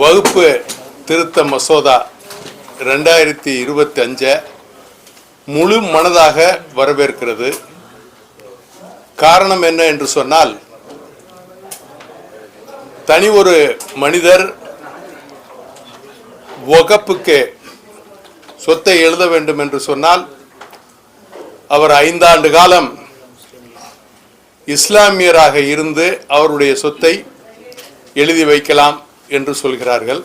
வகுப்பு திருத்த மசோதா ரெண்டாயிரத்தி இருபத்தி அஞ்சை முழு மனதாக வரவேற்கிறது. காரணம் என்ன என்று சொன்னால் தனி ஒரு மனிதர் வகுப்புக்கு சொத்தை எழுத வேண்டும் என்று சொன்னால் அவர் ஐந்தாண்டு காலம் இஸ்லாமியராக இருந்து அவருடைய சொத்தை எழுதி வைக்கலாம். என்று சொல்கிறார்கள்.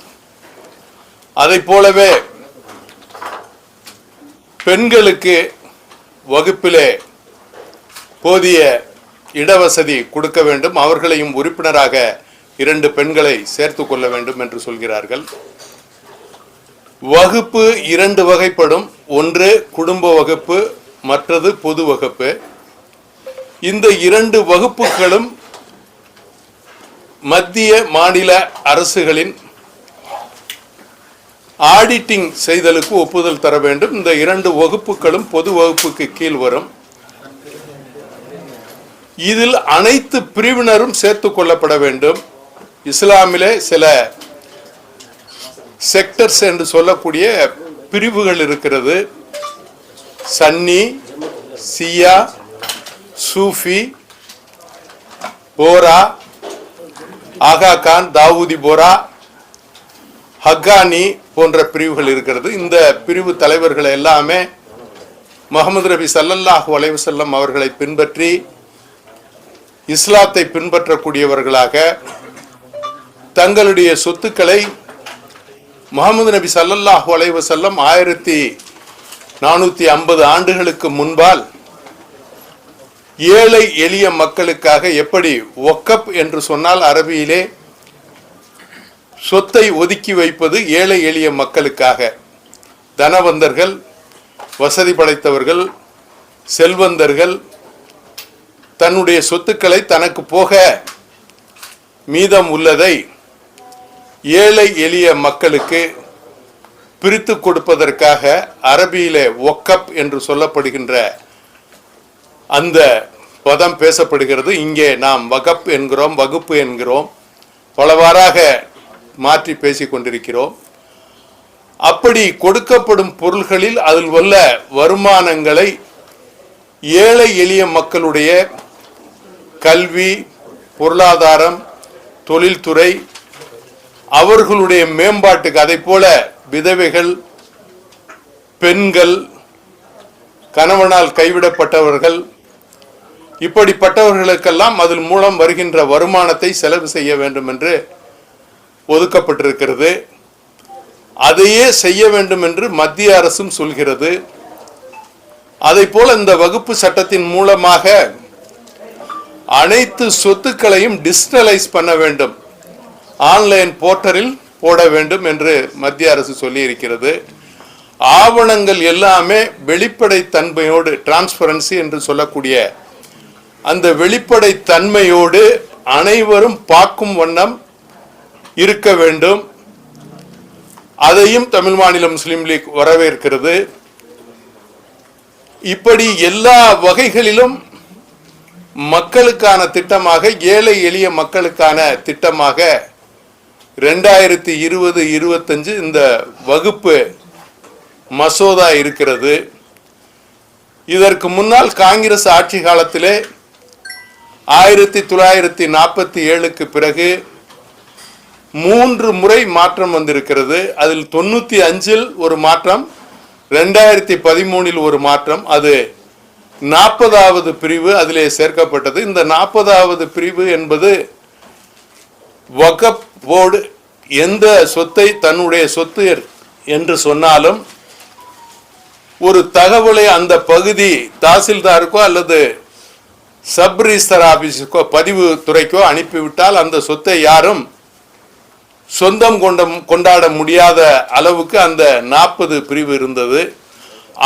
அதை போலவே பெண்களுக்கு வகுப்பிலே போதிய இடவசதி கொடுக்க வேண்டும். அவர்களையும் உறுப்பினராக இரண்டு பெண்களை சேர்த்து கொள்ள வேண்டும் என்று சொல்கிறார்கள். வகுப்பு இரண்டு வகைப்படும். ஒன்று குடும்ப வகுப்பு மற்றது பொது வகுப்பு. இந்த இரண்டு வகுப்புகளும் மத்திய மாநில அரசுகளின் ஆடிட்டிங் செய்தலுக்கு ஒப்புதல் தர வேண்டும். இந்த இரண்டு வகுப்புகளும் பொது வகுப்புக்கு கீழ் வரும். இதில் அனைத்து பிரிவினரும் சேர்த்து கொள்ளப்பட வேண்டும். இஸ்லாமிலே சில செக்டர்ஸ் என்று சொல்லக்கூடிய பிரிவுகள் இருக்கிறது. சன்னி சியா சூஃபி போரா ஆகா கான் தாவூதி போரா ஹக்கானி போன்ற பிரிவுகள் இருக்கிறது. இந்த பிரிவு தலைவர்கள் எல்லாமே முகமது ரபி சல்லல்லாஹ் அலைஹி செல்லம் அவர்களை பின்பற்றி இஸ்லாத்தை பின்பற்றக்கூடியவர்களாக தங்களுடைய சொத்துக்களை முகமது நபி சல்லல்லாஹ் அலைஹி வஸல்லம் ஆயிரத்தி நானூற்றி ஐம்பது ஆண்டுகளுக்கு முன்பால் ஏழை எளிய மக்களுக்காக எப்படி ஒக்கப் என்று சொன்னால் அரபியிலே சொத்தை ஒதுக்கி வைப்பது ஏழை எளிய மக்களுக்காக. தனவந்தர்கள் வசதி படைத்தவர்கள் செல்வந்தர்கள் தன்னுடைய சொத்துக்களை தனக்கு போக மீதம் உள்ளதை ஏழை எளிய மக்களுக்கு பிரித்து கொடுப்பதற்காக அரபியிலே ஒக்கப் என்று சொல்லப்படுகின்ற அந்த பதம் பேசப்படுகிறது. இங்கே நாம் வகப்பு என்கிறோம் வகுப்பு என்கிறோம். பலவாறாக மாற்றி பேசிக் கொண்டிருக்கிறோம். அப்படி கொடுக்கப்படும் பொருள்களில் அதில் உள்ள வருமானங்களை ஏழை எளிய மக்களுடைய கல்வி பொருளாதாரம் தொழில்துறை அவர்களுடைய மேம்பாட்டுக்கு அதை போல விதவைகள் பெண்கள் கணவனால் கைவிடப்பட்டவர்கள் இப்படிப்பட்டவர்களுக்கெல்லாம் அதன் மூலம் வருகின்ற வருமானத்தை செலவு செய்ய வேண்டும் என்று ஒதுக்கப்பட்டிருக்கிறது. அதையே செய்ய வேண்டும் என்று மத்திய அரசும் சொல்கிறது. அதை போல இந்த வகுப்பு சட்டத்தின் மூலமாக அனைத்து சொத்துக்களையும் டிஜிட்டலைஸ் பண்ண வேண்டும். ஆன்லைன் போர்ட்டலில் போட வேண்டும் என்று மத்திய அரசு சொல்லியிருக்கிறது. ஆவணங்கள் எல்லாமே வெளிப்படை தன்மையோடு டிரான்ஸ்பரன்சி என்று சொல்லக்கூடிய அந்த வெளிப்படை தன்மையோடு அனைவரும் பார்க்கும் வண்ணம் இருக்க வேண்டும். அதையும் தமிழ் மாநில முஸ்லீம் லீக் வரவேற்கிறது. இப்படி எல்லா வகைகளிலும் மக்களுக்கான திட்டமாக ஏழை எளிய மக்களுக்கான திட்டமாக ரெண்டாயிரத்தி இருபது இருபத்தஞ்சு இந்த வகுப்பு மசோதா இருக்கிறது. இதற்கு முன்னால் காங்கிரஸ் ஆட்சி காலத்திலே ஆயிரத்தி தொள்ளாயிரத்தி நாற்பத்தி ஏழுக்கு பிறகு மூன்று முறை மாற்றம் வந்திருக்கிறது. அதில் தொண்ணூற்றி அஞ்சில் ஒரு மாற்றம் ரெண்டாயிரத்தி பதிமூணில் ஒரு மாற்றம். அது நாற்பதாவது பிரிவு அதிலே சேர்க்கப்பட்டது. இந்த நாற்பதாவது பிரிவு என்பது வகப் போர்டு எந்த சொத்தை தன்னுடைய சொத்து என்று சொன்னாலும் ஒரு தகவலை அந்த பகுதி தாசில்தாருக்கோ அல்லது சப் ரிஜிஸ்டர் ஆஃபீஸுக்கோ பதிவு துறைக்கோ அனுப்பிவிட்டால் அந்த சொத்தை யாரும் சொந்தம் கொண்ட கொண்டாட முடியாத அளவுக்கு அந்த நாற்பது பிரிவு இருந்தது.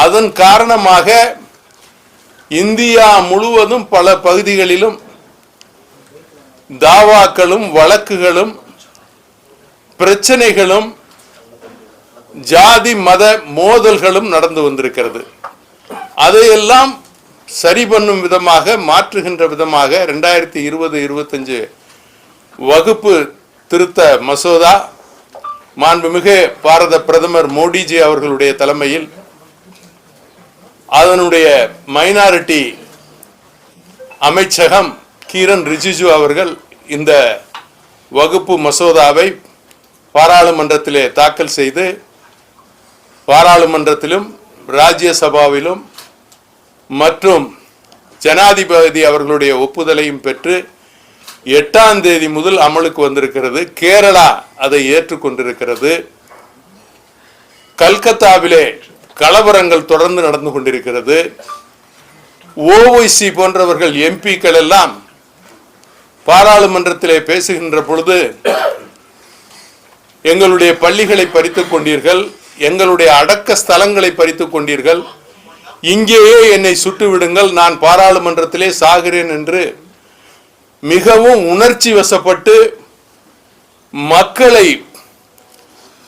அதன் காரணமாக இந்தியா முழுவதும் பல பகுதிகளிலும் தாவாக்களும் வழக்குகளும் பிரச்சனைகளும் ஜாதி மத மோதல்களும் நடந்து வந்திருக்கிறது. அதையெல்லாம் சரி பண்ணும் விதமாக மாற்றுகின்ற விதமாக ரெண்டாயிரத்தி இருபது இருபத்தஞ்சு வகுப்பு திருத்த மசோதா மாண்புமிகு பாரத பிரதமர் மோடிஜி அவர்களுடைய தலைமையில் அதனுடைய மைனாரிட்டி அமைச்சகம் கீரன் ரிஜிஜு அவர்கள் இந்த வகுப்பு மசோதாவை பாராளுமன்றத்திலே தாக்கல் செய்து பாராளுமன்றத்திலும் ராஜ்யசபாவிலும் மற்றும் ஜனாதிபதி அவர்களுடைய ஒப்புதலையும் பெற்று எட்டாம் தேதி முதல் அமலுக்கு வந்திருக்கிறது. கேரளா அதை ஏற்றுக்கொண்டிருக்கிறது. கல்கத்தாவிலே கலவரங்கள் தொடர்ந்து நடந்து கொண்டிருக்கிறது. ஓஒய்சி போன்றவர்கள் எம்பிக்கள் எல்லாம் பாராளுமன்றத்திலே பேசுகின்ற பொழுது எங்களுடைய பள்ளிகளை பறித்துக் கொண்டீர்கள் எங்களுடைய அடக்க ஸ்தலங்களை பறித்துக் கொண்டீர்கள் இங்கேயே என்னை சுட்டுவிடுங்கள் நான் பாராளுமன்றத்திலே சாகிறேன் என்று மிகவும் உணர்ச்சி வசப்பட்டு மக்களை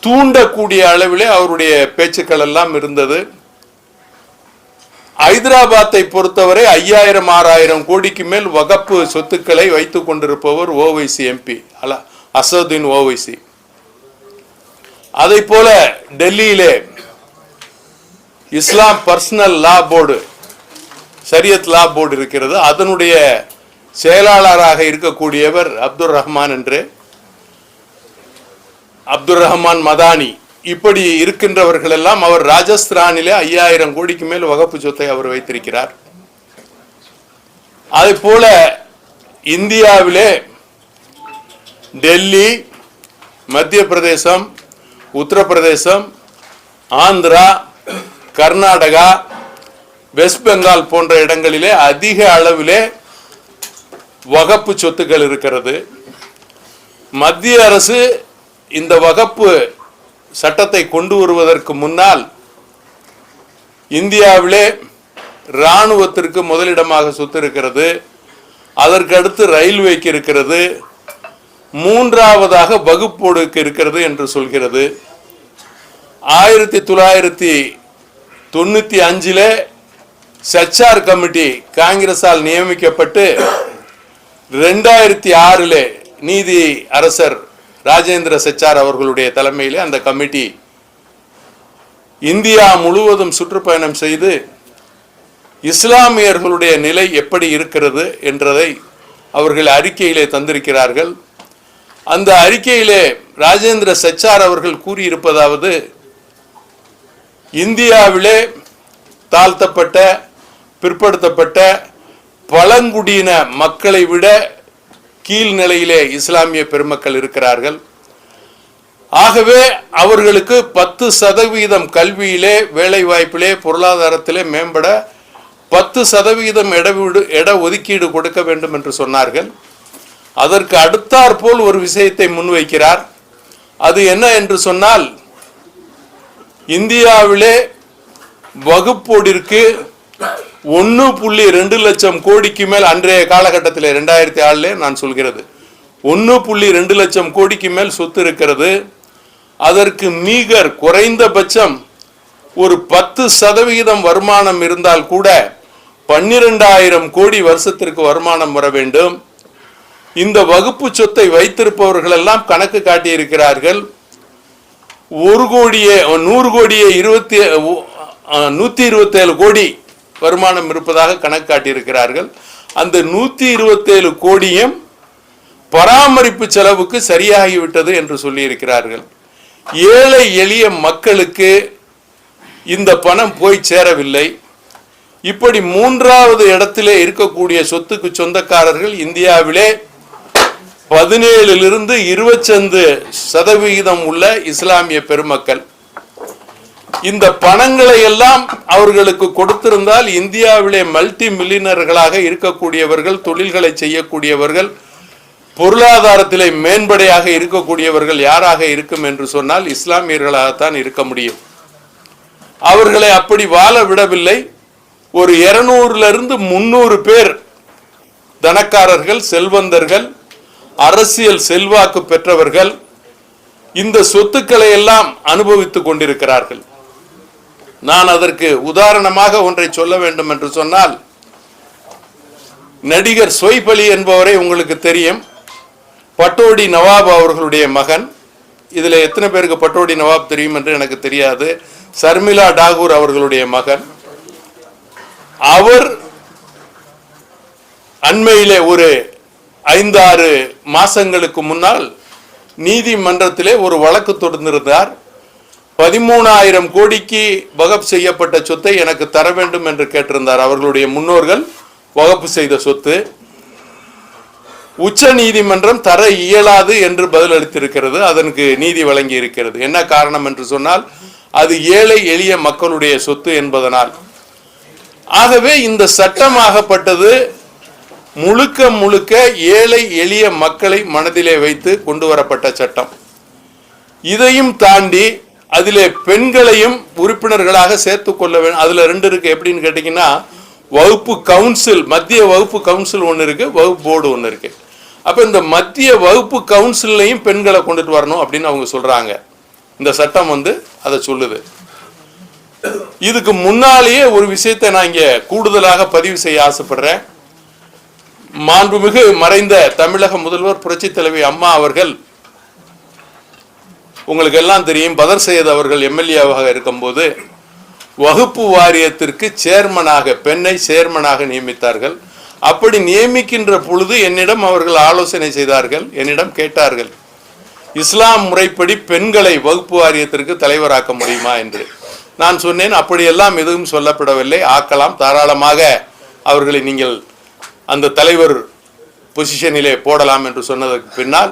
தூண்டக்கூடிய அளவிலே அவருடைய பேச்சுக்கள் எல்லாம் இருந்தது. ஐதராபாத்தை பொறுத்தவரை ஐயாயிரம் ஆறாயிரம் கோடிக்கு மேல் வகப்பு சொத்துக்களை வைத்துக் கொண்டிருப்பவர் ஓவைசி எம்பி அல்ல அசதுதீன் ஓவைசி. அதை போல டெல்லியிலே Islam personal law board Shariat law board இருக்கிறது. அதனுடைய செயலாளராக இருக்கக்கூடியவர் அப்துல் ரஹ்மான் என்று. அப்துல் ரஹ்மான் மதானி. இப்படி இருக்கின்றவர்கள் எல்லாம் அவர் ராஜஸ்தானிலே ஐயாயிரம் கோடிக்கு மேல் வகுப்பு சொத்தை அவர் வைத்திருக்கிறார். அதே போல இந்தியாவிலே டெல்லி மத்திய பிரதேசம் உத்தரப்பிரதேசம் ஆந்திரா கர்நாடகா வெஸ்ட் பெங்கால் போன்ற இடங்களிலே அதிக அளவிலே வகப்பு சொத்துக்கள் இருக்கிறது. மத்திய அரசு இந்த வகப்பு சட்டத்தை கொண்டு வருவதற்கு முன்னால் இந்தியாவிலே இராணுவத்திற்கு முதலிடமாக சொத்து இருக்கிறது. அதற்கு அடுத்து ரயில்வேக்கு இருக்கிறது. மூன்றாவதாக வகுப்போடுக்கு இருக்கிறது என்று சொல்கிறது. ஆயிரத்தி தொள்ளாயிரத்தி தொண்ணூத்தி அஞ்சிலே சச்சார் கமிட்டி காங்கிரஸால் நியமிக்கப்பட்டு ரெண்டாயிரத்தி ஆறில் நீதி அரசர் ராஜேந்திர சச்சார் அவர்களுடைய தலைமையிலே அந்த கமிட்டி இந்தியா முழுவதும் சுற்றுப்பயணம் செய்து இஸ்லாமியர்களுடைய நிலை எப்படி இருக்கிறது என்றதை அவர்கள் அறிக்கையிலே தந்திருக்கிறார்கள். அந்த அறிக்கையிலே ராஜேந்திர சச்சார் அவர்கள் கூறியிருப்பதாவது இந்தியாவிலே தாழ்த்தப்பட்ட பிற்படுத்தப்பட்ட பழங்குடியின மக்களை விட கீழ்நிலையிலே இஸ்லாமிய பெருமக்கள் இருக்கிறார்கள். ஆகவே அவர்களுக்கு பத்து சதவீதம் கல்வியிலே வேலைவாய்ப்பிலே பொருளாதாரத்திலே மேம்பட பத்து சதவீதம் இடவீடு இட ஒதுக்கீடு கொடுக்க வேண்டும் என்று சொன்னார்கள். அதற்கு அடுத்தாற்போல் ஒரு விஷயத்தை முன்வைக்கிறார். அது என்ன என்று சொன்னால் இந்தியாவிலே வகுப்போடிற்கு ஒன்று புள்ளி ரெண்டு லட்சம் கோடிக்கு மேல் அன்றைய காலகட்டத்தில் ரெண்டாயிரத்தி ஆறுல நான் சொல்கிறது. ஒன்று புள்ளி ரெண்டு லட்சம் கோடிக்கு மேல் சொத்து இருக்கிறது. அதற்கு மீகர் குறைந்தபட்சம் ஒரு பத்து சதவிகிதம் வருமானம் இருந்தால் கூட பன்னிரெண்டாயிரம் கோடி வருஷத்திற்கு வருமானம் வர வேண்டும். இந்த வகுப்பு சொத்தை வைத்திருப்பவர்கள் எல்லாம் கணக்கு காட்டியிருக்கிறார்கள். ஒரு கோடியே நூறு கோடியே இருபத்தி நூற்றி இருபத்தேழு கோடி வருமானம் இருப்பதாக கணக்கு காட்டியிருக்கிறார்கள் அந்த நூற்றி இருபத்தேழு கோடியும் பராமரிப்பு செலவுக்கு சரியாகிவிட்டது என்று சொல்லியிருக்கிறார்கள். ஏழை எளிய மக்களுக்கு இந்த பணம் போய் சேரவில்லை. இப்படி மூன்றாவது இடத்திலே இருக்கக்கூடிய சொத்துக்கு சொந்தக்காரர்கள் இந்தியாவிலே பதினேழுலிருந்து இருபத்தஞ்சு சதவிகிதம் உள்ள இஸ்லாமிய பெருமக்கள். இந்த பணங்களை எல்லாம் அவர்களுக்கு கொடுத்திருந்தால் இந்தியாவிலே மல்டி மில்லியனர்களாக இருக்கக்கூடியவர்கள் தொழில்களை செய்யக்கூடியவர்கள் பொருளாதாரத்திலே மேம்படையாக இருக்கக்கூடியவர்கள் யாராக இருக்கும் என்று சொன்னால் இஸ்லாமியர்களாகத்தான் இருக்க முடியும். அவர்களை அப்படி வாழ விடவில்லை. ஒரு இருநூறுல இருந்து முன்னூறு பேர் தனக்காரர்கள் செல்வந்தர்கள் அரசியல் செல்வாக்கு பெற்றவர்கள் இந்த சொத்துக்களை எல்லாம் அனுபவித்துக் கொண்டிருக்கிறார்கள். நான் அதற்கு உதாரணமாக ஒன்றை சொல்ல வேண்டும் என்று சொன்னால் நடிகர் சொய்பலி என்பவரை உங்களுக்கு தெரியும். பட்டோடி நவாப் அவர்களுடைய மகன். இதில் எத்தனை பேருக்கு பட்டோடி நவாப் தெரியும் என்று எனக்கு தெரியாது. சர்மிளா டாகூர் அவர்களுடைய மகன். அவர் அண்மையிலே ஒரு ஐந்து ஆறு மாசங்களுக்கு முன்னால் நீதிமன்றத்திலே ஒரு வழக்கு தொடர்ந்திருந்தார் பதிமூணாயிரம் கோடிக்கு வகப் செய்யப்பட்ட சொத்தை எனக்கு தர வேண்டும் என்று கேட்டிருந்தார் அவர்களுடைய முன்னோர்கள் வகப்பு செய்த சொத்து. உச்ச நீதிமன்றம் தர இயலாது என்று பதிலளித்திருக்கிறது அதற்கு நீதி வழங்கி இருக்கிறது. என்ன காரணம் என்று சொன்னால் அது ஏழை எளிய மக்களுடைய சொத்து என்பதனால். ஆகவே இந்த சட்டமாகப்பட்டது முழுக்க முழுக்க ஏழை எளிய மக்களை மனதிலே வைத்து கொண்டு வரப்பட்ட சட்டம். இதையும் தாண்டி அதிலே பெண்களையும் உறுப்பினர்களாக சேர்த்து கொள்ள வேண்டும் அதில் ரெண்டு இருக்கு. எப்படின்னு கேட்டிங்கன்னா வகுப்பு கவுன்சில் மத்திய வகுப்பு கவுன்சில் ஒன்று இருக்கு வகுப்பு போர்டு ஒன்று இருக்கு. அப்போ இந்த மத்திய வகுப்பு கவுன்சில்லையும் பெண்களை கொண்டுட்டு வரணும் அப்படின்னு அவங்க சொல்றாங்க. இந்த சட்டம் வந்து அதை சொல்லுது. இதுக்கு முன்னாலேயே ஒரு விஷயத்தை நான் இங்கே கூடுதலாக பதிவு செய்ய ஆசைப்படுறேன். மாண்புமிகு மறைந்த தமிழக முதல்வர் புரட்சி தலைவி அம்மா அவர்கள் உங்களுக்கு எல்லாம் தெரியும் பதர் சையத் அவர்கள் எம்எல்ஏவாக இருக்கும்போது வகுப்பு வாரியத்திற்கு சேர்மனாக பெண்ணை சேர்மனாக நியமித்தார்கள். அப்படி நியமிக்கின்ற பொழுது என்னிடம் அவர்கள் ஆலோசனை செய்தார்கள். என்னிடம் கேட்டார்கள் இஸ்லாம் முறைப்படி பெண்களை வகுப்பு வாரியத்திற்கு தலைவராக்க முடியுமா என்று. நான் சொன்னேன் அப்படியெல்லாம் எதுவும் சொல்லப்படவில்லை. ஆக்கலாம் தாராளமாக அவர்களை நீங்கள் அந்த தலைவர் பொசிஷனிலே போடலாம் என்று சொன்னதற்கு பின்னால்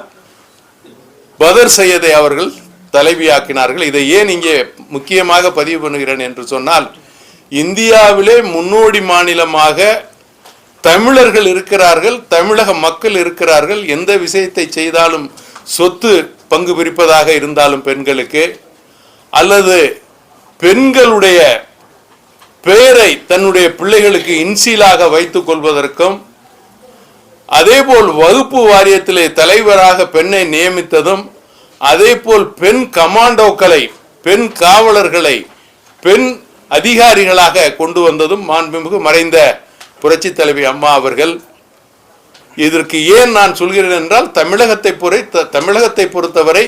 பதர் சையதை அவர்கள் தலைவியாக்கினார்கள். இதை ஏன் இங்கே முக்கியமாக பதிவு பண்ணுகிறேன் என்று சொன்னால் இந்தியாவிலே முன்னோடி மாநிலமாக தமிழர்கள் இருக்கிறார்கள் தமிழக மக்கள் இருக்கிறார்கள். எந்த விஷயத்தை செய்தாலும் சொத்து பங்கு பிரிப்பதாக இருந்தாலும் பெண்களுக்கு அல்லது பெண்களுடைய பெயரை தன்னுடைய பிள்ளைகளுக்கு இன்சீலாக வைத்துக் கொள்வதற்கும் அதேபோல் வகுப்பு வாரியத்திலே தலைவராக பெண்ணை நியமித்ததும் அதேபோல் பெண் கமாண்டோக்களை பெண் காவலர்களை பெண் அதிகாரிகளாக கொண்டு வந்ததும் மாண்புமிகு மறைந்த புரட்சி தலைவி அம்மா அவர்கள். இதற்கு ஏன் நான் சொல்கிறேன் என்றால் தமிழகத்தை பொறை தமிழகத்தை பொறுத்தவரை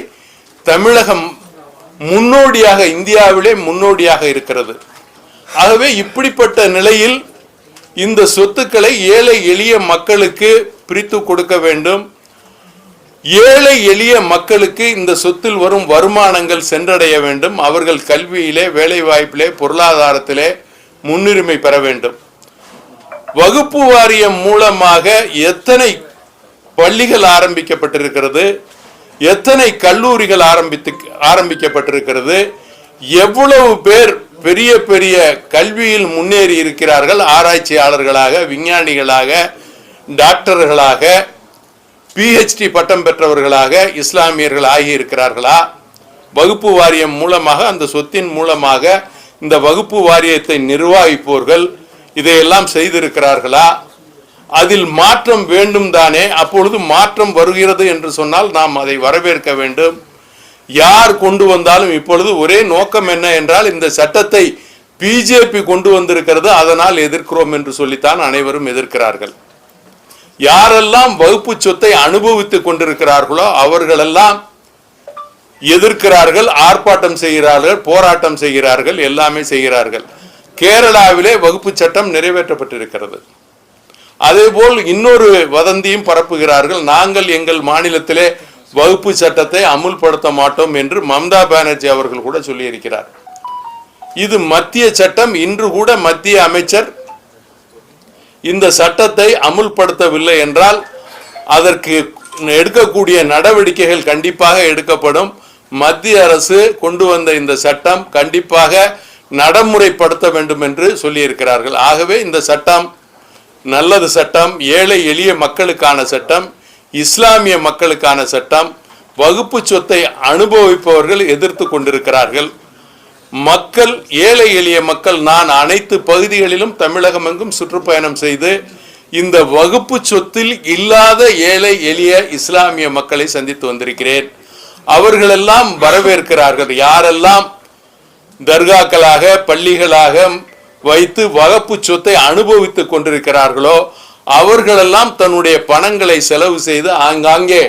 தமிழகம் முன்னோடியாக இந்தியாவிலே முன்னோடியாக இருக்கிறது. ஆகவே இப்படிப்பட்ட நிலையில் இந்த சொத்துக்களை ஏழை எளிய மக்களுக்கு பிரித்து கொடுக்க வேண்டும். ஏழை எளிய மக்களுக்கு இந்த சொத்தில் வரும் வருமானங்கள் சென்றடைய வேண்டும். அவர்கள் கல்வியிலே வேலைவாய்ப்பிலே பொருளாதாரத்திலே முன்னுரிமை பெற வேண்டும். வகுப்பு வாரியம் மூலமாக எத்தனை பள்ளிகள் ஆரம்பிக்கப்பட்டிருக்கிறது? எத்தனை கல்லூரிகள் ஆரம்பித்து ஆரம்பிக்கப்பட்டிருக்கிறது? எவ்வளவு பேர் பெரிய பெரிய கல்வியில் முன்னேறி இருக்கிறார்கள். ஆராய்ச்சியாளர்களாக விஞ்ஞானிகளாக டாக்டர்களாக பிஹெச்டி பட்டம் பெற்றவர்களாக இஸ்லாமியர்கள் ஆகி இருக்கிறார்களா வகுப்பு வாரியம் மூலமாக அந்த சொத்தின் மூலமாக இந்த வகுப்பு வாரியத்தை நிர்வாகிப்போர்கள் இதையெல்லாம் செய்திருக்கிறார்களா? அதில் மாற்றம் வேண்டும் தானே? அப்பொழுது மாற்றம் வருகிறது என்று சொன்னால் நாம் அதை வரவேற்க வேண்டும். யார் கொண்டு வந்தாலும் இப்பொழுது ஒரே நோக்கம் என்ன என்றால் இந்த சட்டத்தை பிஜேபி கொண்டு வந்திருக்கிறது அதனால் எதிர்க்கிறோம் என்று சொல்லித்தான் அனைவரும் எதிர்க்கிறார்கள். யாரெல்லாம் வகுப்பு சொத்தை அனுபவித்துக் கொண்டிருக்கிறார்களோ அவர்களெல்லாம் எதிர்க்கிறார்கள் ஆர்ப்பாட்டம் செய்கிறார்கள் போராட்டம் செய்கிறார்கள் எல்லாமே செய்கிறார்கள். கேரளாவிலே வகுப்பு சட்டம் நிறைவேற்றப்பட்டிருக்கிறது. அதேபோல் இன்னொரு வதந்தியும் பரப்புகிறார்கள். நாங்கள் எங்கள் மாநிலத்திலே வகுப்பு சட்டத்தை அமுல்படுத்த மாட்டோம் என்று மம்தா பானர்ஜி அவர்கள் கூட சொல்லியிருக்கிறார். இது மத்திய சட்டம் இன்று கூட மத்திய அமைச்சர் இந்த சட்டத்தை அமுல்படுத்தவில்லை என்றால் அதற்கு எடுக்கக்கூடிய நடவடிக்கைகள் கண்டிப்பாக எடுக்கப்படும். மத்திய அரசு கொண்டு வந்த இந்த சட்டம் கண்டிப்பாக நடைமுறைப்படுத்த வேண்டும் என்று சொல்லியிருக்கிறார்கள். ஆகவே இந்த சட்டம் நல்லது சட்டம் ஏழை எளிய மக்களுக்கான சட்டம். இஸ்லாமிய மக்களுக்கான சட்டம் வகுப்பு சொத்தை அனுபவிப்பவர்கள் எதிர்த்து கொண்டிருக்கிறார்கள். மக்கள் ஏழை எளிய மக்கள் நான் அனைத்து பகுதிகளிலும் தமிழகம் எங்கும் சுற்றுப்பயணம் செய்து இந்த வகுப்பு சொத்தில் இல்லாத ஏழை எளிய இஸ்லாமிய மக்களை சந்தித்து வந்திருக்கிறேன். அவர்களெல்லாம் வரவேற்கிறார்கள். யாரெல்லாம் தர்காக்களாக பள்ளிகளாக வைத்து வகுப்பு சொத்தை அனுபவித்துக் கொண்டிருக்கிறார்களோ அவர்களெல்லாம் தன்னுடைய பணங்களை செலவு செய்து ஆங்காங்கே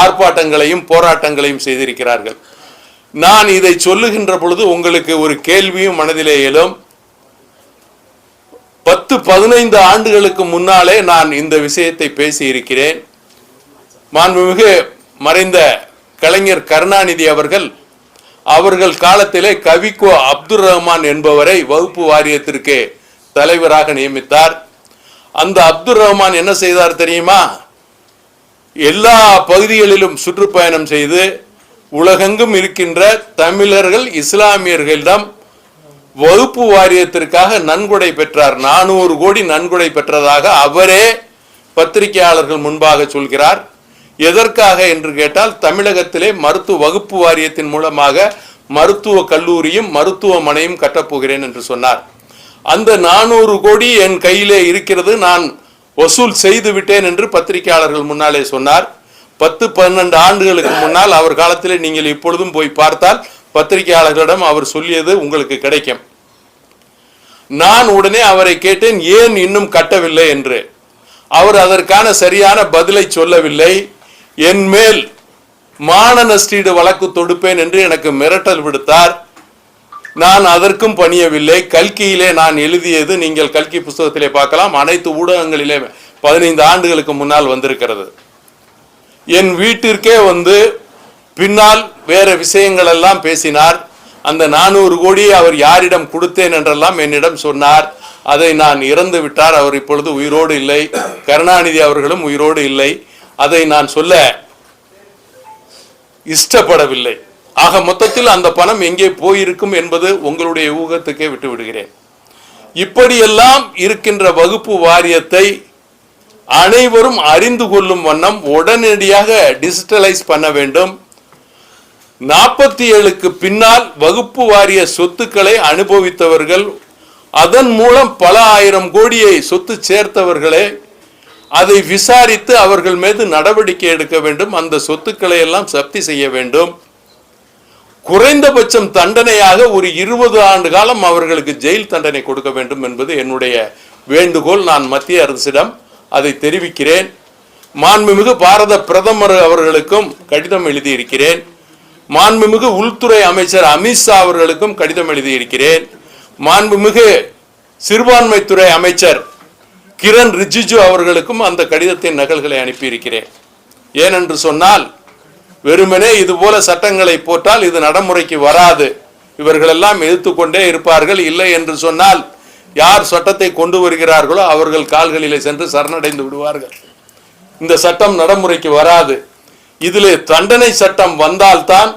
ஆர்ப்பாட்டங்களையும் போராட்டங்களையும் செய்திருக்கிறார்கள். நான் இதை சொல்லுகின்ற பொழுது உங்களுக்கு ஒரு கேள்வியும் மனதிலே எழும். பத்து பதினைந்து ஆண்டுகளுக்கு முன்னாலே நான் இந்த விஷயத்தை பேசி இருக்கிறேன் மாண்புமிகு மறைந்த கலைஞர் கருணாநிதி அவர்கள் அவர்கள் காலத்திலே கவிக்கோ அப்துல் ரஹ்மான் என்பவரை வகுப்பு வாரியத்திற்கு தலைவராக நியமித்தார். அந்த அப்துல் ரஹ்மான் என்ன செய்தார் தெரியுமா? எல்லா பகுதிகளிலும் சுற்றுப்பயணம் செய்து உலகெங்கும் இருக்கின்ற தமிழர்கள் இஸ்லாமியர்களிடம் வகுப்பு வாரியத்திற்காக நன்கொடை பெற்றார். நானூறு கோடி நன்கொடை பெற்றதாக அவரே பத்திரிகையாளர்கள் முன்பாக சொல்கிறார். எதற்காக என்று கேட்டால் தமிழகத்திலே மருத்துவ வகுப்பு வாரியத்தின் மூலமாக மருத்துவ கல்லூரியும் மருத்துவமனையும் கட்டப்போகிறேன் என்று சொன்னார். அந்த நானூறு கோடி என் கையிலே இருக்கிறது. நான் வசூல் செய்து விட்டேன் என்று பத்திரிகையாளர்கள் முன்னாலே சொன்னார். பத்து பன்னெண்டு ஆண்டுகளுக்கு முன்னால் அவர் காலத்திலே நீங்கள் இப்பொழுதும் போய் பார்த்தால் பத்திரிகையாளர்களிடம் அவர் சொல்லியது உங்களுக்கு கிடைக்கும். நான் உடனே அவரை கேட்டேன் ஏன் இன்னும் கட்டவில்லை? என்று. அவர் அதற்கான சரியான பதிலை சொல்லவில்லை. என் மேல் மான நஷ்டீடு வழக்கு தொடுப்பேன் என்று எனக்கு மிரட்டல் விடுத்தார். நான் அதற்கும் பணியவில்லை. கல்கியிலே நான் எழுதியது நீங்கள் கல்கி புஸ்தகத்திலே பார்க்கலாம். அனைத்து ஊடகங்களிலே பதினைந்து ஆண்டுகளுக்கு முன்னால் வந்திருக்கிறது. என் வீட்டிற்கே வந்து பின்னால் வேற விஷயங்கள் எல்லாம் பேசினார். அந்த நானூறு கோடியை அவர் யாரிடம் கொடுத்தேன் என்றெல்லாம் என்னிடம் சொன்னார். அதை நான் இறந்து விட்டார். அவர் இப்பொழுது உயிரோடு இல்லை. கருணாநிதி அவர்களும் உயிரோடு இல்லை. அதை நான் சொல்ல இஷ்டப்படவில்லை. ஆக மொத்தத்தில் அந்த பணம் எங்கே போயிருக்கும் என்பது உங்களுடைய ஊகத்துக்கே விட்டு விடுகிறேன் இப்படியெல்லாம் இருக்கின்ற வகுப்பு வாரியத்தை அனைவரும் அறிந்து கொள்ளும் வண்ணம் உடனடியாக டிஜிட்டலைஸ் பண்ண வேண்டும். நாற்பத்தி ஏழுக்கு பின்னால் வகுப்பு வாரிய சொத்துக்களை அனுபவித்தவர்கள் அதன் மூலம் பல ஆயிரம் கோடியை சொத்து சேர்த்தவர்களே அதை விசாரித்து அவர்கள் மீது நடவடிக்கை எடுக்க வேண்டும். அந்த சொத்துக்களை எல்லாம் சப்தி செய்ய வேண்டும். குறைந்தபட்சம் தண்டனையாக ஒரு இருபது ஆண்டு காலம் அவர்களுக்கு ஜெயில் தண்டனை கொடுக்க வேண்டும் என்பது என்னுடைய வேண்டுகோள். நான் மத்திய அரசிடம் அதை தெரிவிக்கிறேன். மாண்புமிகு பாரத பிரதமர் அவர்களுக்கும் கடிதம் எழுதியிருக்கிறேன். மாண்புமிகு உள்துறை அமைச்சர் அமித்ஷா அவர்களுக்கும் கடிதம் எழுதியிருக்கிறேன். மாண்புமிகு சிறுபான்மைத்துறை அமைச்சர் கிரண் ரிஜிஜு அவர்களுக்கும் அந்த கடிதத்தின் நகல்களை அனுப்பியிருக்கிறேன். ஏனென்று சொன்னால் வெறுமனே இது போல சட்டங்களை போட்டால் இது நடைமுறைக்கு வராது. இவர்களெல்லாம் எதிர்த்து கொண்டே இருப்பார்கள் இல்லை என்று சொன்னால் யார் சட்டத்தை கொண்டு வருகிறார்களோ அவர்கள் கால்களிலே சென்று சரணடைந்து விடுவார்கள். இந்த சட்டம் நடைமுறைக்கு வராது. இதிலே தண்டனை சட்டம் வந்தால்தான்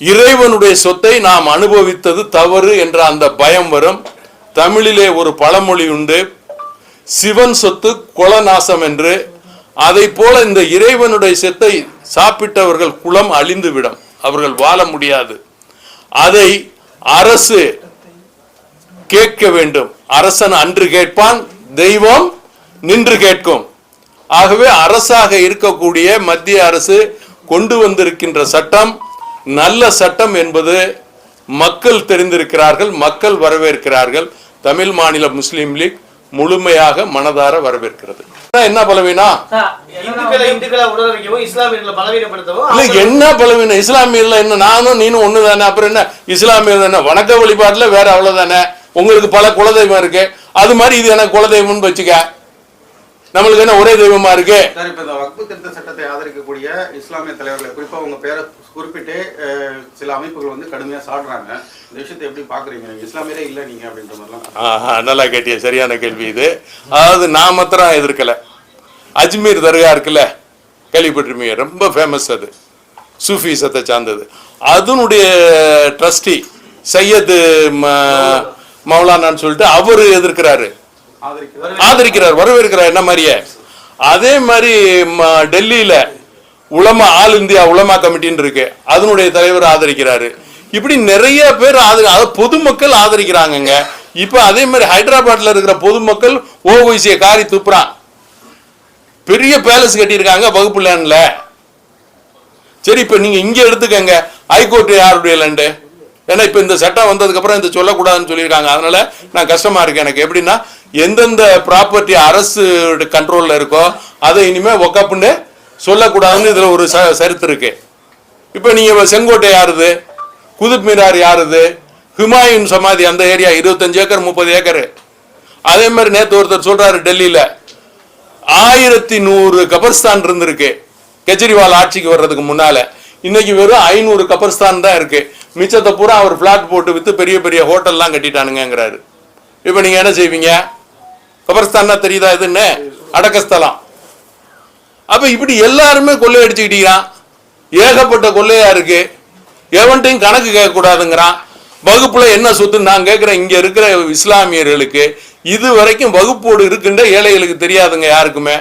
இறைவனுடைய சொத்தை நாம் அனுபவித்தது தவறு என்ற அந்த பயம் வரும். தமிழிலே ஒரு பழமொழி உண்டு சிவன் சொத்து குலநாசம் என்று. அதை போல இந்த இறைவனுடைய செத்தை சாப்பிட்டவர்கள் குலம் அழிந்துவிடும். அவர்கள் வாழ முடியாது. அதை அரசு கேட்க வேண்டும். அரசன் அன்று கேட்பான் தெய்வம் நின்று கேட்கும். ஆகவே அரசாக இருக்கக்கூடிய மத்திய அரசு கொண்டு வந்திருக்கின்ற சட்டம் நல்ல சட்டம் என்பது மக்கள் தெரிந்திருக்கிறார்கள் மக்கள் வரவேற்கிறார்கள். தமிழ் மாநில முஸ்லீம் லீக் முழுமையாக மனதார வரவேற்கிறது. என்ன இல்ல என்ன பலவீனம்? இஸ்லாமியர்ல என்ன நானும் நீனும் ஒண்ணு தானே அப்புறம் என்ன? இஸ்லாமியர் தானே? வணக்க வழிபாட்டுல வேற அவ்வளவுதானே? உங்களுக்கு பல குலதெய்வம் இருக்கு. அது மாதிரி இது எனக்கு குலதெய்வம்னு வச்சுக்க. நம்மளுக்கு என்ன ஒரே தெய்வமா இருக்கு? குறிப்பிட்டு சில அமைப்புகள் வந்து கடுமையா சாடுறாங்க. இந்த விஷயத்தை எப்படி பாக்குறீங்க? நீங்க இஸ்லாமியரே இல்ல நீங்க அப்படின்ற மாதிரிலாம் நல்லா கேட்டிய சரியான கேள்வி இது. அதாவது நான் மாத்திரம் எதிர்க்கல. அஜ்மீர் தர்கா இருக்குல்ல கேள்விப்பட்டிருப்பீங்க ரொம்ப ஃபேமஸ் அது. சூஃபிசத்தை சார்ந்தது. அதனுடைய ட்ரஸ்டி சையது மௌலானான்னு சொல்லிட்டு அவரு எதிர்க்கிறாரு. ஆதரிக்கிறார். வரவேற்கிறார் என்ன மாதிரியே. அதே மாதிரி டெல்லியில உலமா ஆல் இந்தியா உலமா கமிட்டின்னு இருக்கு. அதனுடைய தலைவர் ஆதரிக்கிறாரு. இப்படி நிறைய பேர் ஆதரி அதாவது பொதுமக்கள் ஆதரிக்கிறாங்கங்க. இப்ப அதே மாதிரி ஹைதராபாத்ல இருக்கிற பொதுமக்கள் ஓவைசிய காரி துப்புறான். பெரிய பேலஸ் கட்டியிருக்காங்க வகுப்பு லேண்ட்ல சரி இப்ப நீங்க இங்க எடுத்துக்கங்க. ஹைகோர்ட் யாருடைய லேண்டு? ஏன்னா இப்ப இந்த சட்டம் வந்ததுக்கு அப்புறம் இந்த சொல்லக்கூடாதுன்னு சொல்லியிருக்காங்க. அதனால நான் கஷ்டமா இருக்கேன் எனக்கு. எப்படின்னா எந்தெந்த ப்ராப்பர்ட்டி அரசு கண்ட்ரோல்ல இருக்கோ அதை இனிமே ஒக்கப்புன்னு சொல்லக்கூடாதுன்னு இதுல ஒரு ச சரித்து இருக்கு. இப்போ நீங்க செங்கோட்டை யாருது? குதுப் மினார் யாருது? ஹுமாயூன் சமாதி அந்த ஏரியா இருபத்தஞ்சு ஏக்கர் முப்பது ஏக்கர். அதே மாதிரி நேற்று ஒருத்தர் சொல்றாரு டெல்லியில ஆயிரத்தி நூறு கபர்ஸ்தான் இருந்திருக்கு. கெஜ்ரிவால் ஆட்சிக்கு வர்றதுக்கு முன்னால. இன்னைக்கு வெறும் ஐநூறு கபர்ஸ்தான் தான் இருக்கு. மிச்சத்தை பூரா அவர் பிளாட் போட்டு வித்து பெரிய பெரிய ஹோட்டல்லாம் கட்டிட்டானுங்கிறாரு இப்போ நீங்க என்ன செய்வீங்க? கபர்ஸ்தான்னா தெரியுதா இதுன்னு? அடக்கஸ்தலம். அப்ப இப்படி எல்லாருமே கொள்ளையடிச்சுக்கிட்டீங்கிறான் ஏகப்பட்ட கொள்ளையா இருக்கு. எவன்ட்டையும் கணக்கு கேட்க கூடாதுங்கிறான் வகுப்புல என்ன சொத்து நான் கேட்கிறேன். இங்க இருக்கிற இஸ்லாமியர்களுக்கு இது வரைக்கும் வகுப்போடு இருக்குன்ற ஏழைகளுக்கு தெரியாதுங்க யாருக்குமே.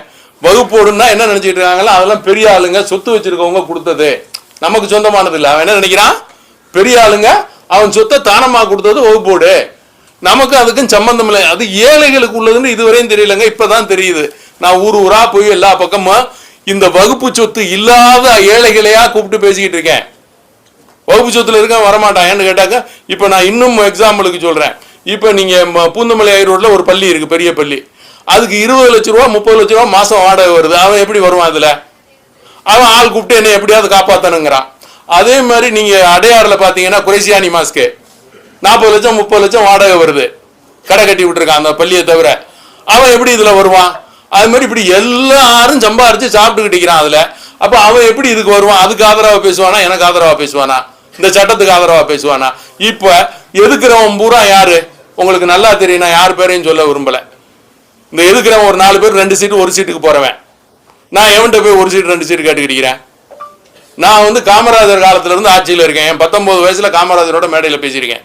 வகுப்போடுன்னா என்ன நினைச்சிட்டு இருக்காங்களோ அதெல்லாம் பெரிய ஆளுங்க சொத்து வச்சிருக்கவங்க கொடுத்தது. நமக்கு சொந்தமானது இல்லை. அவன் என்ன நினைக்கிறான்? பெரிய ஆளுங்க அவன் சொத்தை தானமா கொடுத்தது வகுப்போடு. நமக்கு அதுக்கும் சம்பந்தம் இல்லை. அது ஏழைகளுக்கு உள்ளதுன்னு இதுவரையும் தெரியலங்க. இப்பதான் தெரியுது. நான் ஊர் ஊரா போய் எல்லா பக்கமும் இந்த வகுப்பு சொத்து இல்லாத ஏழைகளையா கூப்பிட்டு பேசிக்கிட்டு இருக்கேன். வகுப்பு சொத்துல இருக்க வரமாட்டான். ஏன்னு கேட்டாக்க இப்போ நான் இன்னும் எக்ஸாம்பிளுக்கு சொல்றேன். இப்போ நீங்க ம- ஐரோட்ல ஒரு பள்ளி இருக்கு பெரிய பள்ளி. அதுக்கு இருபது லட்ச ரூபா முப்பது லட்ச ரூபா மாசம் வாடகை வருது. அவன் எப்படி வருவான் அதுல? அவன் ஆள் கூப்பிட்டு என்ன எப்படியாவது காப்பாத்தணுங்கிறான். அதே மாதிரி நீங்க அடையாறுல பாத்தீங்கன்னா குறைசியானி மாஸ்க்கு. நாற்பது லட்சம் முப்பது லட்சம் வாடகை வருது. கடை கட்டி விட்டுருக்கான் அந்த பள்ளியை தவிர. அவன் எப்படி இதுல வருவான்? அது மாதிரி இப்படி எல்லாரும் சம்பாரிச்சு சாப்பிட்டுக்கிட்டு இருக்கிறான் அதுல. அப்ப அவன் எப்படி இதுக்கு வருவான்? அதுக்கு ஆதரவா பேசுவானா? எனக்கு ஆதரவா பேசுவானா? இந்த சட்டத்துக்கு ஆதரவா பேசுவானா? இப்ப எதுக்குறவன் பூரா யாரு? உங்களுக்கு நல்லா தெரியும் நான் யார் பேரையும் சொல்ல விரும்பல. இந்த எதுக்குறவன் ஒரு நாலு பேர் ரெண்டு சீட்டு ஒரு சீட்டுக்கு போறவன். நான் எவன்கிட்ட போய் ஒரு சீட்டு ரெண்டு சீட்டு கேட்டுக்கிட்டிருக்கிறேன்? நான் வந்து காமராஜர் காலத்துல இருந்து ஆட்சியில் இருக்கேன். என் பத்தொன்பது வயசுல காமராஜரோட மேடையில் பேசியிருக்கேன்.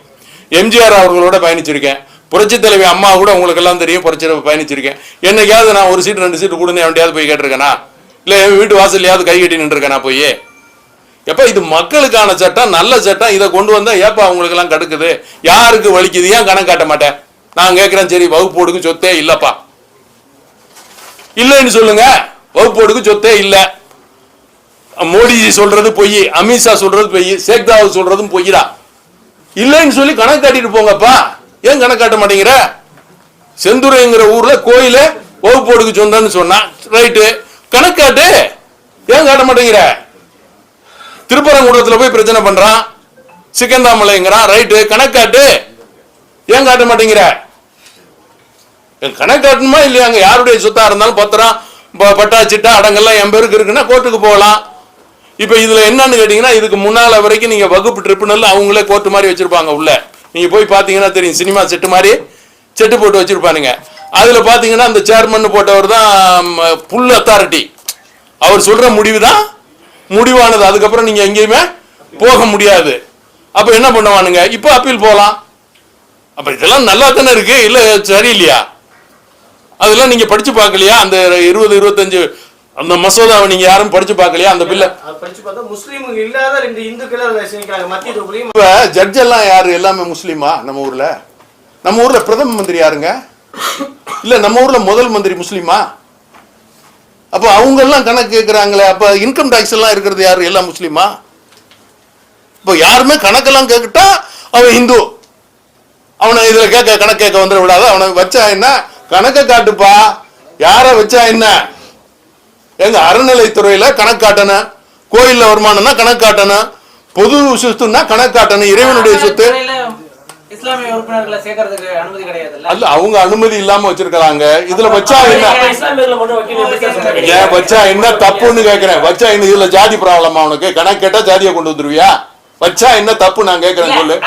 எம்ஜிஆர் அவர்களோட பயணிச்சிருக்கேன். புரட்சி தலைவி அம்மா கூட உங்களுக்கு எல்லாம் தெரியும் புரட்சி பயணிச்சிருக்கேன். என்னைக்காவது நான் ஒரு சீட்டு ரெண்டு சீட்டு கொடுன்னு எவன்டையாவது போய் கேட்டிருக்கேனா? இல்லை என் வீட்டு வாசல்லையாவது கை கட்டி நின்றுருக்கேனா போய்? எப்போ இது மக்களுக்கான சட்டம் நல்ல சட்டம் இதை கொண்டு வந்தால் ஏப்பா அவங்களுக்கெல்லாம் கடுக்குது? யாருக்கு வலிக்குது? ஏன் கணக்கு காட்ட மாட்டேன்? நான் கேட்குறேன் சரி வகுப்போடுக்கு சொத்தே இல்லைப்பா. இல்லைன்னு சொல்லுங்க. வகுப்போடுக்கு சொத்தே இல்லை. மோடிஜி சொல்றது பொய் அமித்ஷா சொல்றது பொய் சேக்தாவு சொல்றதும் பொய்யா இல்லைன்னு சொல்லி கணக்கு காட்டிட்டு போங்கப்பா. ஏன் கணக்காட்ட மாட்டேங்கிற? செந்துரைங்கிற ஊர்ல கோயில வகுப்போடுக்கு சொந்தம்னு சொன்னா. ரைட்டு கணக்காட்டு ஏன் காட்ட மாட்டேங்கிற? திருப்பரங்குன்றத்துல போய் பிரச்சனை பண்றான். சிக்கந்தாமலைங்கிறான். ரைட்டு கணக்கு காட்டு. ஏன் காட்ட மாட்டேங்கிற? கணக்கு காட்டணுமா இல்லையா? அங்க யாருடைய சொத்தா இருந்தாலும் பத்திரம். ப- பட்டா சிட்டா அடங்கெல்லாம் என் பேருக்கு இருக்குன்னா கோர்ட்டுக்கு போகலாம். இப்போ இதுல என்னன்னு கேட்டீங்கன்னா இதுக்கு முன்னால வரைக்கும் நீங்க வகுப்பு ட்ரிப்புனல் அவங்களே கோர்ட் மாதிரி வச்சிருப்பாங்க உள்ள. நீங்கள் போய் பார்த்தீங்கன்னா தெரியும் சினிமா செட்டு மாதிரி செட்டு போட்டு வச்சுருப்பானுங்க. அதில் பார்த்தீங்கன்னா அந்த சேர்மன் போட்டவர் தான் புல் அத்தாரிட்டி அவர் சொல்கிற முடிவு தான் முடிவானது. அதுக்கப்புறம் நீங்கள் எங்கேயுமே போக முடியாது. அப்போ என்ன பண்ணுவானுங்க? இப்போ அப்பீல் போகலாம் அப்போ இதெல்லாம் நல்லா தானே இருக்குது இல்லை சரியில்லையா? அதெல்லாம் நீங்கள் படித்து பார்க்கலையா? அந்த இருபது இருபத்தஞ்சு அந்த மசோதாவை நீங்க யாரும் படிச்சு பார்க்கலையா? அந்த பில்ல இப்ப ஜட்ஜ் எல்லாம் யாரு? எல்லாமே முஸ்லீமா? நம்ம ஊர்ல? நம்ம ஊர்ல பிரதம மந்திரி யாருங்க? இல்ல நம்ம ஊர்ல முதல் மந்திரி முஸ்லீமா? அப்ப அவங்க எல்லாம் கணக்கு கேக்குறாங்களே அப்ப இன்கம் டாக்ஸ் எல்லாம் இருக்கிறது யாரு? எல்லாம் முஸ்லீமா? இப்ப யாருமே கணக்கெல்லாம் கேட்டுட்டா அவன் இந்து அவனை இதுல கேட்க கணக்கு கேட்க வந்துட விடாத. அவனை வச்சா என்ன? கணக்க காட்டுப்பா. யார வச்சா என்ன? எங்க அறநிலைத்துறையில கணக்கு காட்டணும். கோயில்ல வருமானம்னா கணக்கு காட்டணும். பொது சொத்துன்னா கணக்கு காட்டணும். இறைவனுடைய சொத்து. அல்ல அவங்க அனுமதி இல்லாம வச்சிருக்காங்க இதுல வச்சா என்ன? ஏன் வச்சா என்ன தப்புன்னு கேக்குறேன் வச்சா என்ன இதுல ஜாதி ப்ராப்ளமா உனக்கு? கணக்கு கேட்டா ஜாதியை கொண்டு வந்துருவியா? வச்சா என்ன தப்பு நான் கேக்குறேன் சொல்லு.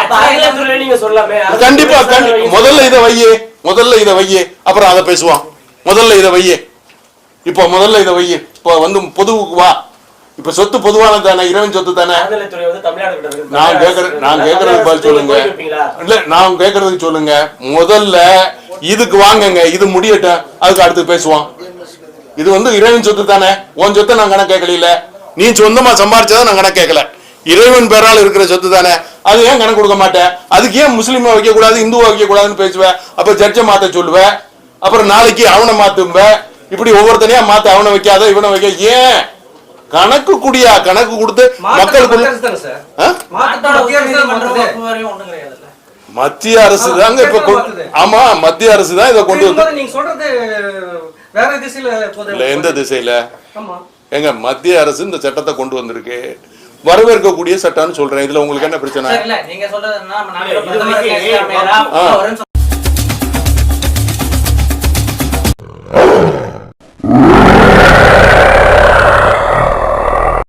கண்டிப்பா கண்டி- முதல்ல இதை வையே. முதல்ல இதை வையே. அப்புறம் அதை பேசுவோம். முதல்ல இதை வையே. இப்போ முதல்ல இதை வையே இப்போ வந்து பொதுவுக்கு வா. இப்ப சொத்து பொதுவானது தானே இறைவன் சொத்து தானே. நான் கேக்குறேன் நான் கேக்குறதுக்கு பதில் சொல்லுங்க? இல்ல நான் கேக்குறதுக்கு சொல்லுங்க. முதல்ல இதுக்கு வாங்குங்க இது முடியட்டும். அதுக்கு அடுத்து பேசுவோம். இது வந்து இறைவன் சொத்து தானே. உன் சொத்தை நான் கணக்கு கேட்கல நீ சொந்தமா சம்பாரிச்சதை நான் கணக்கு கேட்கல. இறைவன் பேரால் இருக்கிற சொத்து தானே. அது ஏன் கணக்கு கொடுக்க மாட்டேன் அதுக்கு ஏன் முஸ்லீமை வைக்க கூடாது இந்துவை வைக்க கூடாதுன்னு பேசுவேன் அப்ப ஜட்ஜை மாத்த சொல்லுவேன் அப்புறம் நாளைக்கு அவனை மாத்தும்ப இப்படி ஒவ்வொருத்தனையா மாத்த அவனை வைக்காத இவனை வைக்க. ஏன்? கணக்கு குடியா? கணக்கு கொடுத்து மக்களுக்கு மத்திய அரசு தாங்க இப்ப ஆமா மத்திய அரசு தான் இதை கொண்டு வந்து எந்த திசையில? எங்க மத்திய அரசு இந்த சட்டத்தை கொண்டு வந்திருக்கு. வரவேற்கக்கூடிய சட்டம்னு சொல்றேன். இதுல உங்களுக்கு என்ன பிரச்சனை? ஆ.